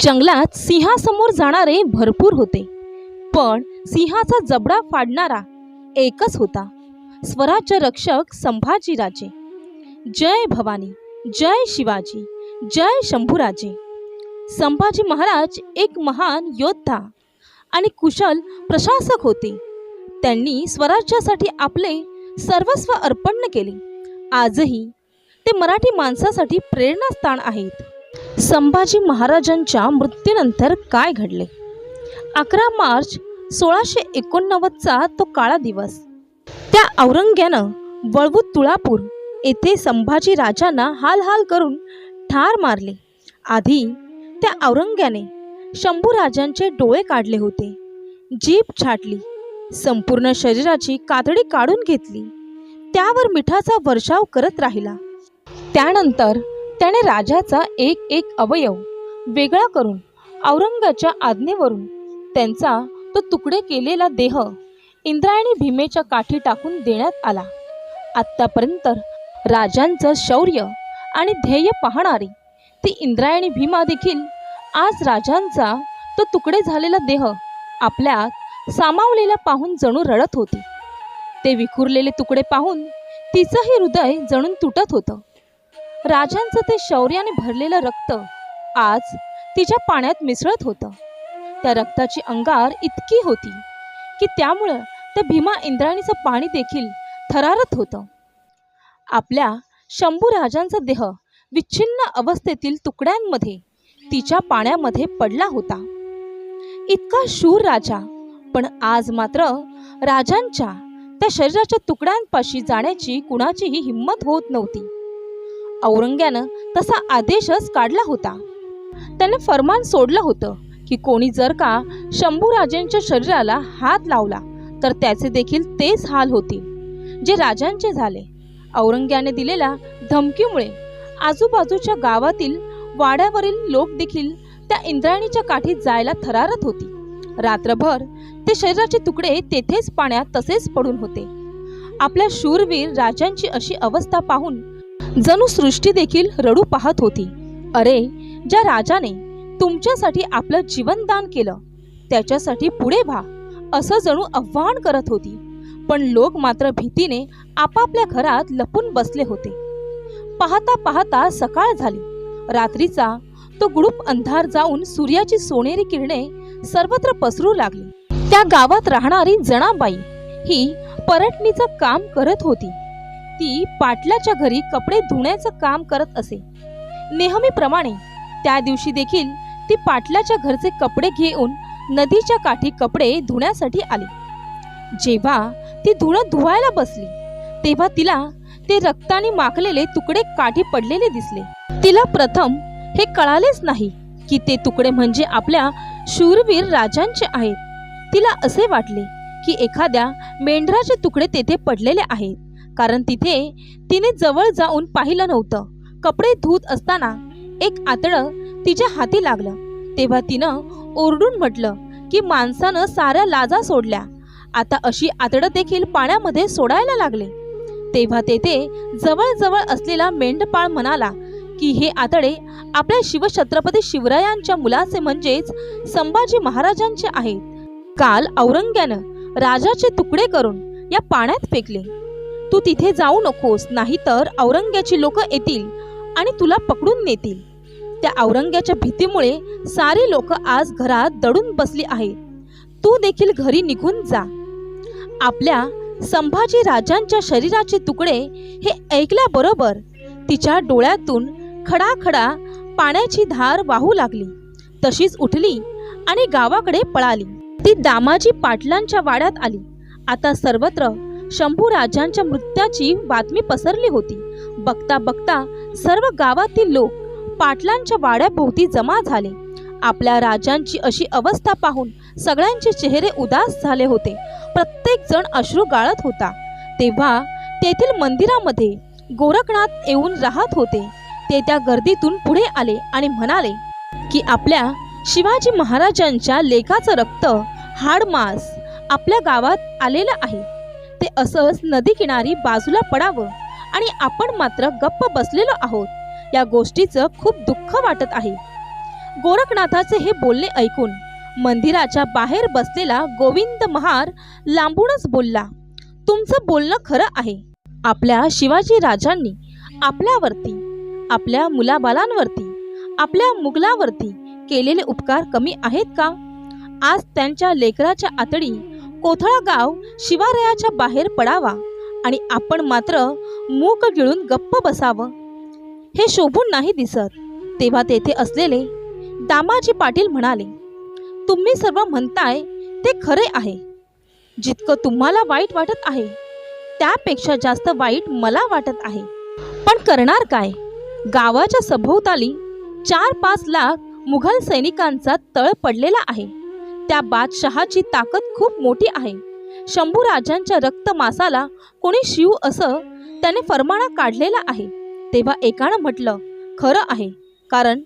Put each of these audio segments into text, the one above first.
जंगलात सिंहासमोर जाणारे भरपूर होते. पण सिंहाचा जबडा फाडणारा एकच होता. स्वराज्य रक्षक संभाजीराजे. जय भवानी जय शिवाजी जय शंभूराजे. संभाजी महाराज एक महान योद्धा आणि कुशल प्रशासक होते. त्यांनी स्वराज्यासाठी आपले सर्वस्व अर्पण केले. आजही ते मराठी माणसासाठी प्रेरणास्थान आहेत. संभाजी महाराजांच्या मृत्यूनंतर काय घडले? अकरा मार्च सोळाशे एकोणनव्वदचा तो काळा दिवस. त्या औरंग्यानं वळवू तुळापूर येथे संभाजी राजांना हाल हाल करून ठार मारले. आधी त्या औरंग्याने शंभूराजांचे डोळे काढले होते. जीभ छाटली. संपूर्ण शरीराची कातडी काढून घेतली. त्यावर मिठाचा वर्षाव करत राहिला. त्यानंतर त्याने राजाचा एक एक अवयव वेगळा करून औरंगाच्या आज्ञेवरून त्यांचा तो तुकडे केलेला देह इंद्रायणी भीमेच्या काठी टाकून देण्यात आला. आत्तापर्यंत राजांचं शौर्य आणि ध्येय पाहणारी ती इंद्रायणी भीमा देखील आज राजांचा तो तुकडे झालेला देह आपल्यात सामावलेला पाहून जणू रडत होती. ते विखुरलेले तुकडे पाहून तिचंही हृदय जणून तुटत होतं. राजांचं ते शौर्याने भरलेलं रक्त आज तिच्या पाण्यात मिसळत होतं. त्या रक्ताची अंगार इतकी होती की त्यामुळं त्या भीमा इंद्राणीचं पाणी देखील थरारत होतं. आपल्या शंभू राजांचा देह विच्छिन्न अवस्थेतील तुकड्यांमध्ये तिच्या पाण्यामध्ये पडला होता. इतका शूर राजा पण आज मात्र राजांच्या त्या शरीराच्या तुकड्यांपाशी जाण्याची कुणाचीही हिंमत होत नव्हती. औरंग्यानं तसा आदेशच काढला होता. त्याने फरमान सोडलं होतं की कोणी जर का शंभूराजांच्या शरीराला हात लावला तर त्याचे देखील तेच हाल होतील. जे राजांचे झाले. औरंग्याने दिलेल्या धमकीमुळे आजूबाजूच्या गावातील वाड्यावरील लोक देखील त्या इंद्रायणीच्या काठीत जायला थरारत होती. रात्रभर ते शरीराचे तुकडे तेथेच पाण्यात तसेच पडून होते. आपल्या शूरवीर राजांची अशी अवस्था पाहून जणू सृष्टी देखील रडू पाहत होती. अरे ज्या राजाने तुमच्यासाठी आपलं जीवनदान केलं त्याच्यासाठी पुढे व्हा असं जणू आव्हान करत होती. पण लोक मात्र भीतीने आपापल्या घरात लपून बसले होते. पाहता पाहता सकाळ झाली. रात्रीचा तो गुडूप अंधार जाऊन सूर्याची सोनेरी किरणे सर्वत्र पसरू लागली. त्या गावात राहणारी जणाबाई ही परटणीचं काम करत होती. ती पाटलाच्या घरी कपडे धुण्याचं काम करत असे. नेहमीप्रमाणे त्या दिवशी देखील ती पाटलाच्या घरचे कपडे घेऊन नदीच्या काठी कपडे धुण्यासाठी आली. जेव्हा ती धुणं धुवायला बसली तेव्हा तिला ते रक्ताने माखलेले तुकडे काठी पडलेले दिसले. तिला प्रथम हे कळालेच नाही की ते तुकडे म्हणजे आपल्या शूरवीर राजांचे आहेत. तिला असे वाटले की एखाद्या मेंढराचे तुकडे तेथे पडलेले आहेत. कारण तिथे तिने जवळ जाऊन पाहिलं नव्हतं. कपडे धुत असताना एक आतडं तिच्या हाती लागलं. तेव्हा तिनं ओरडून म्हटलं की माणसानं साऱ्या लाजा सोडल्या. आता अशी आतडं देखील पाण्यामध्ये सोडायला लागले. तेव्हा तेथे जवळजवळ असलेला मेंढपाळ म्हणाला की हे आतडे आपल्या शिवछत्रपती शिवरायांच्या मुलाचे म्हणजेच संभाजी महाराजांचे आहेत. काल औरंग्यानं राजाचे तुकडे करून या पाण्यात फेकले. तू तिथे जाऊ नकोस नाहीतर औरंग्याची लोक येतील आणि तुला पकडून नेतील. त्या औरंग्याच्या भीतीमुळे सारी लोक आज घरात दडून बसली आहेत. तू देखील घरी निघून जा. आपल्या संभाजी राजांच्या शरीराचे तुकडे हे ऐकल्याबरोबर तिच्या डोळ्यातून खडाखडा पाण्याची धार वाहू लागली. तशीच उठली आणि गावाकडे पळाली. ती दामाजी पाटलांच्या वाड्यात आली. आता सर्वत्र शंभू राजांच्या मृत्याची बातमी पसरली होती. बघता बघता सर्व गावातील लोक पाटलांच्या वाड्याभोवती जमा झाले. आपल्या राजांची अशी अवस्था पाहून सगळ्यांचे चेहरे उदास झाले होते. प्रत्येक जण अश्रू गाळत होता. तेव्हा तेथील मंदिरामध्ये गोरखनाथ येऊन राहत होते. ते त्या गर्दीतून पुढे आले आणि म्हणाले की आपल्या शिवाजी महाराजांच्या लेखाचं रक्त हाडमास आपल्या गावात आलेलं आहे. असंच नदी किनारी बाजूला पडावं आणि आपण मात्र गप्प बसलेलो आहोत. या गोष्टीचं खूप दुःख वाटत आहे. गोरखनाथाचे हे बोलणे ऐकून मंदिराच्या बाहेर बसलेला गोविंद महार लांबूनच बोलला तुमचं बोलणं खरं आहे. आपल्या शिवाजी राजांनी आपल्यावरती आपल्या मुलाबालांवरती आपल्या मुघलावरती केलेले उपकार कमी आहेत का? आज त्यांच्या लेकराच्या आतडी कोथळा गाव शिवारयाच्या बाहेर पडावा आणि आपण मात्र मूक गिळून गप्प बसावं. हे शोभून नाही दिसत. तेव्हा तेथे असलेले दामाजी पाटील म्हणाले तुम्ही सर्व म्हणताय ते खरे आहे. जितकं तुम्हाला वाईट वाटत आहे त्यापेक्षा जास्त वाईट मला वाटत आहे. पण करणार काय? गावाच्या सभोवताली चार पाच लाख मुघल सैनिकांचा तळ पडलेला आहे. त्या बादशहाची ताकद खूप मोठी आहे. शंभू राजांच्या रक्तमासाला कोणी शिव असं त्याने फरमाणा काढलेला आहे. तेव्हा एकानं म्हटलं खरं आहे कारण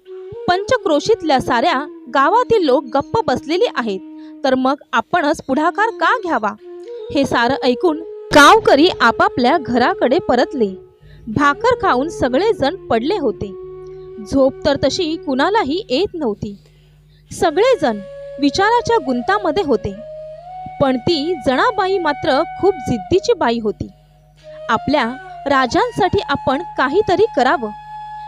पंचक्रोशीतल्या साऱ्या गावातील लोक गप्प बसलेली आहेत. तर मग आपणच पुढाकार का घ्यावा? हे सारं ऐकून गावकरी आपापल्या घराकडे परतले. भाकर खाऊन सगळेजण पडले होते. झोप तर तशी कुणालाही येत नव्हती. सगळेजण विचाराच्या गुंतामध्ये होते. पण ती जणाबाई मात्र खूप जिद्दीची बाई होती. आपल्या राजांसाठी आपण काहीतरी करावं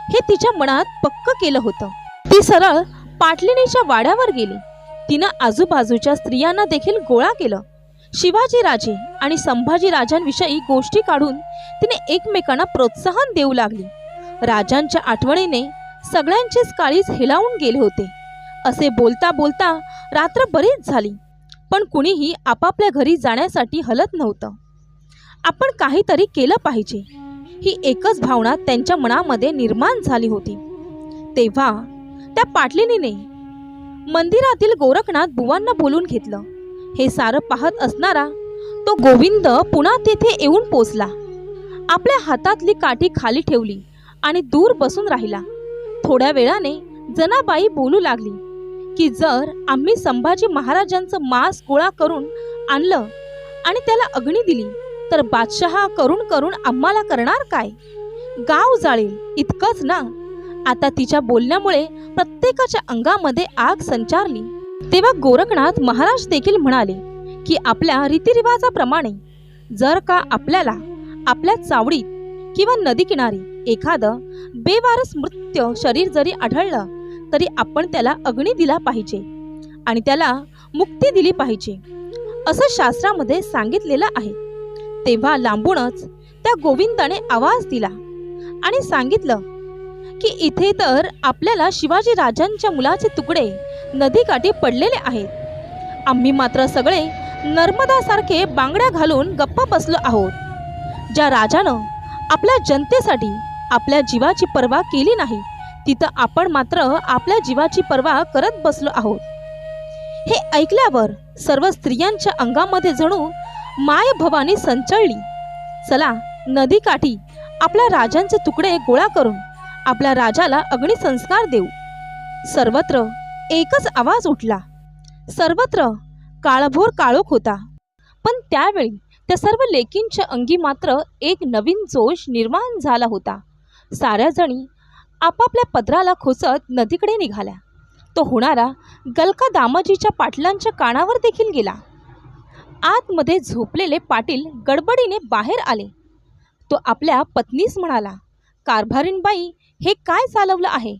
हे तिच्या मनात पक्क केलं होतं. ती सरळ पाटलिणीच्या वाड्यावर गेली. तिनं आजूबाजूच्या स्त्रियांना देखील गोळा केलं. शिवाजी राजे आणि संभाजी राजांविषयी गोष्टी काढून तिने एकमेकांना प्रोत्साहन देऊ लागली. राजांच्या आठवणीने सगळ्यांचेच काळीज हेलावून गेले होते. असे बोलता बोलता रात्र बरीच झाली. पण कुणीही आपापल्या घरी जाण्यासाठी हलत नव्हतं. आपण काहीतरी केलं पाहिजे. ही एकच भावना त्यांच्या मनामध्ये निर्माण झाली होती. तेव्हा त्या पाटलीने मंदिरातील गोरखनाथ बुवांना बोलून घेतलं. हे सारं पाहत असणारा तो गोविंद पुन्हा तेथे येऊन पोचला. आपल्या हातातली काठी खाली ठेवली आणि दूर बसून राहिला. थोड्या वेळाने जनाबाई बोलू लागली. की जर आम्ही संभाजी महाराजांचं मांस गोळा करून आणलं आणि त्याला अग्नी दिली तर बादशहा करून करून आम्हाला करणार काय? गाव जाळेल इतकंच ना? आता तिच्या बोलण्यामुळे प्रत्येकाच्या अंगामध्ये आग संचारली. तेव्हा गोरखनाथ महाराज देखील म्हणाले की आपल्या रीतिरिवाजाप्रमाणे जर का आपल्याला आपल्या चावडीत किंवा नदी किनारी एखादं बेवारस मृत्य शरीर जरी आढळलं तरी आपण त्याला अग्नी दिला पाहिजे आणि त्याला मुक्ती दिली पाहिजे असं शास्त्रामध्ये सांगितलेलं आहे. तेव्हा लांबूनच त्या गोविंदाने आवाज दिला आणि सांगितलं की इथे तर आपल्याला शिवाजी राजांच्या मुलाचे तुकडे नदीकाठी पडलेले आहेत. आम्ही मात्र सगळे नर्मदासारखे बांगड्या घालून गप्पा बसलो आहोत. ज्या राजानं आपल्या जनतेसाठी आपल्या जीवाची पर्वा केली नाही तिथं आपण मात्र आपल्या जीवाची पर्वा करत बसलो आहोत. हे ऐकल्यावर सर्व स्त्रियांच्या अंगामध्ये जणू माय भवानी संचळली. चला नदीकाठी आपल्या राजांचे तुकडे गोळा करून आपल्या राजाला अग्निसंस्कार देऊ. सर्वत्र एकच आवाज उठला. सर्वत्र काळभोर काळोख होता. पण त्यावेळी त्या सर्व लेकींच्या अंगी मात्र एक नवीन जोश निर्माण झाला होता. साऱ्या जणी आपापल्या पदराला खोचत नदीकडे निघाल्या. तो होणारा गलका दामाजीच्या पाटलांच्या कानावर देखील गेला. आतमध्ये झोपलेले पाटील गडबडीने बाहेर आले. तो आपल्या पत्नीस म्हणाला कारभारीणबाई हे काय चालवलं आहे?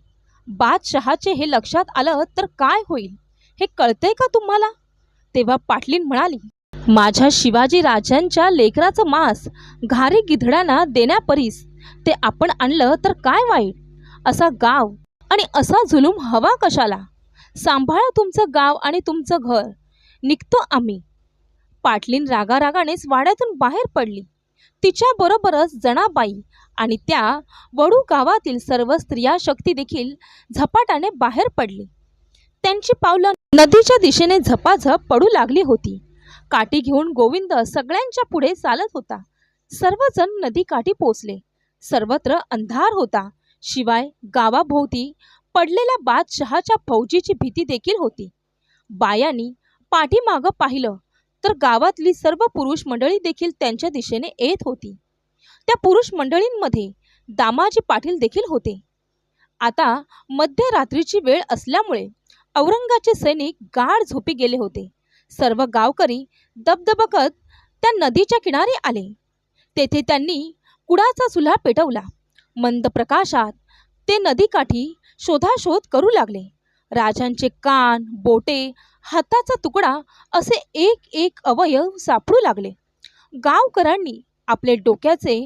बादशहाचे हे लक्षात आलं तर काय होईल? हे कळतंय का तुम्हाला? तेव्हा पाटलीन म्हणाली माझ्या शिवाजी राजांच्या लेकराचं मांस घारी गिधड्यांना देण्यापरीस ते आपण आणलं तर काय वाईट? असा गाव आणि असा जुलूम हवा कशाला? सांभाळा तुमचं गाव आणि तुमचं घर. निघतो आम्ही. पाटलीन रागारागानेच वाड्यातून बाहेर पडली. तिच्याबरोबरच जणाबाई आणि त्या वडू गावातील सर्व स्त्रिया शक्ती देखील झपाट्याने बाहेर पडली. त्यांची पावलं नदीच्या दिशेने झपाझप पडू लागली होती. काठी घेऊन गोविंद सगळ्यांच्या पुढे चालत होता. सर्वजण नदीकाठी पोचले. सर्वत्र अंधार होता. शिवाय गावाभोवती पडलेल्या बादशहाच्या फौजीची भीती देखील होती. बायांनी पाठीमागं पाहिलं तर गावातली सर्व पुरुष मंडळी देखील त्यांच्या दिशेने येत होती. त्या पुरुष मंडळींमध्ये दामाजी पाटील देखील होते. आता मध्यरात्रीची वेळ असल्यामुळे औरंगाचे सैनिक गाढ झोपी गेले होते. सर्व गावकरी दबदबकत त्या नदीच्या किनारी आले. तेथे त्यांनी कुडाचा चुल्हा पेटवला. मंद प्रकाशात ते नदीकाठी शोधाशोध करू लागले. राजांचे कान बोटे हाताचा तुकडा असे एक एक अवयव सापडू लागले. गावकऱ्यांनी आपले डोक्याचे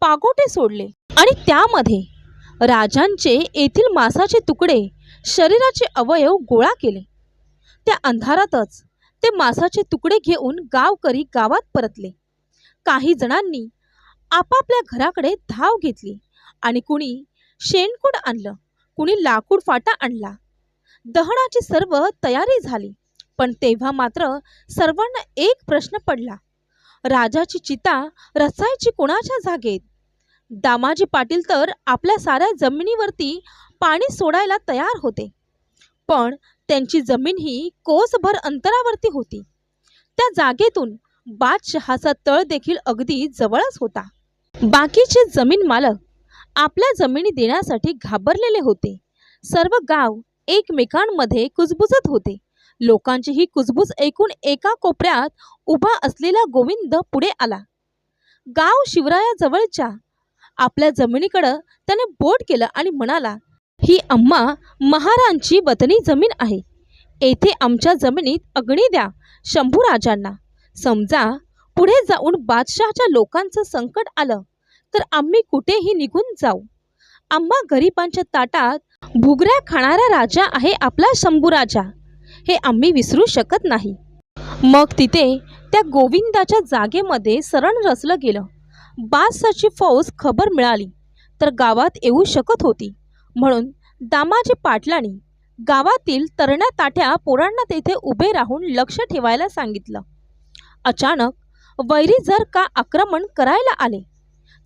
पागोटे सोडले आणि त्यामध्ये राजांचे येथील मांसाचे तुकडे शरीराचे अवयव गोळा केले. त्या अंधारातच ते मांसाचे तुकडे घेऊन गावकरी गावात परतले. काही जणांनी आपापल्या घराकडे धाव घेतली. आणि कुणी शेणकूड आणलं कुणी लाकूड फाटा आणला. दहनाची सर्व तयारी झाली पण तेव्हा मात्र सर्वांना एक प्रश्न पडला. राजाची चिता रचायची कोणाच्या जागेत? दामाजी पाटील तर आपल्या साऱ्या जमिनीवरती पाणी सोडायला तयार होते. पण त्यांची जमीन ही कोसभर अंतरावरती होती. त्या जागेतून बादशहाचा तळ देखील अगदी जवळच होता. बाकीचे जमीन मालक आपल्या जमिनी देण्यासाठी घाबरलेले होते. सर्व गाव एकमेकांमध्ये कुजबुजत होते. लोकांची ही कुजबूज ऐकून एका कोपऱ्यात उभा असलेला गोविंद पुढे आला. गाव शिवरायाजवळच्या आपल्या जमिनीकडं त्याने बोट केलं आणि म्हणाला ही अम्मा महारांची वतनी जमीन आहे. येथे आमच्या जमिनीत अग्नी द्या शंभू राजांना समजा पुढे जाऊन बादशहाच्या लोकांचं संकट आलं. तर आम्ही कुठेही निघून जाऊ. आम्हा गरिबांच्या ताटात भुगऱ्या खाणारा राजा आहे आपला शंभूराजा हे आम्ही विसरू शकत नाही. मग तिथे त्या गोविंदाच्या जागेमध्ये सरण रचलं गेलं. बादशाची फौज खबर मिळाली तर गावात येऊ शकत होती. म्हणून दामाजी पाटलांनी गावातील तरण्या ताठ्या पोरांना तेथे उभे राहून लक्ष ठेवायला सांगितलं. अचानक वैरी जर का आक्रमण करायला आले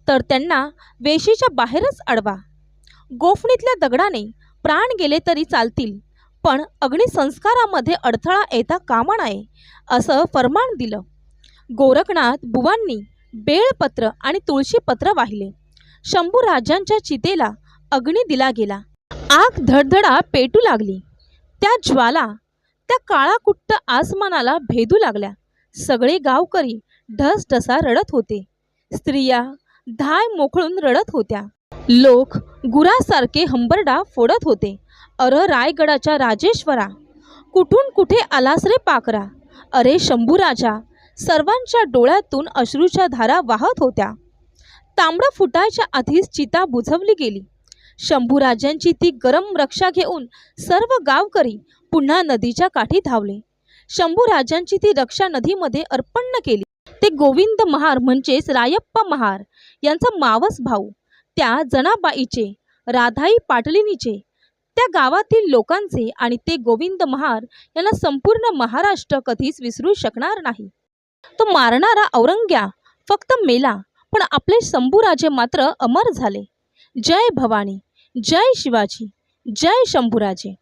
तर त्यांना वेशीच्या बाहेरच अडवा. गोफणीतल्या दगडाने प्राण गेले तरी चालतील पण अग्निसंस्कारामध्ये अडथळा येता कामा नये असं फरमान दिलं. गोरखनाथ बुवांनी बेळपत्र आणि तुळशीपत्र वाहिले. शंभू राजांच्या चितेला अग्नी दिला गेला. आग धडधडा पेटू लागली. त्या ज्वाला त्या काळाकुट्ट आसमानाला भेदू लागल्या. सगळे गावकरी ढसढसा रडत होते. स्त्रिया धाय मोकळून रडत होत्या. लोक गुरासारखे हंबरडा फोडत होते. अर रायगडाच्या राजेश्वरा कुठून कुठे आलास रे पाकरा? अरे शंभूराजा सर्वांच्या डोळ्यातून अश्रूच्या धारा वाहत होत्या. तांबडं फुटायच्या आधीच चिता बुझवली गेली. शंभूराजांची ती गरम रक्षा घेऊन सर्व गावकरी पुन्हा नदीच्या काठी धावले. शंभूराजांची ती रक्षा नदीमध्ये अर्पण केली. ते गोविंद महार म्हणजेच रायप्पा महार यांचा मावस भाऊ. त्या जनाबाईचे राधाई पाटलिनीचे त्या गावातील लोकांचे आणि ते गोविंद महार यांना संपूर्ण महाराष्ट्र कधीच विसरू शकणार नाही. तो मारणारा औरंग्या फक्त मेला पण आपले शंभूराजे मात्र अमर झाले. जय भवानी जय शिवाजी जय शंभूराजे.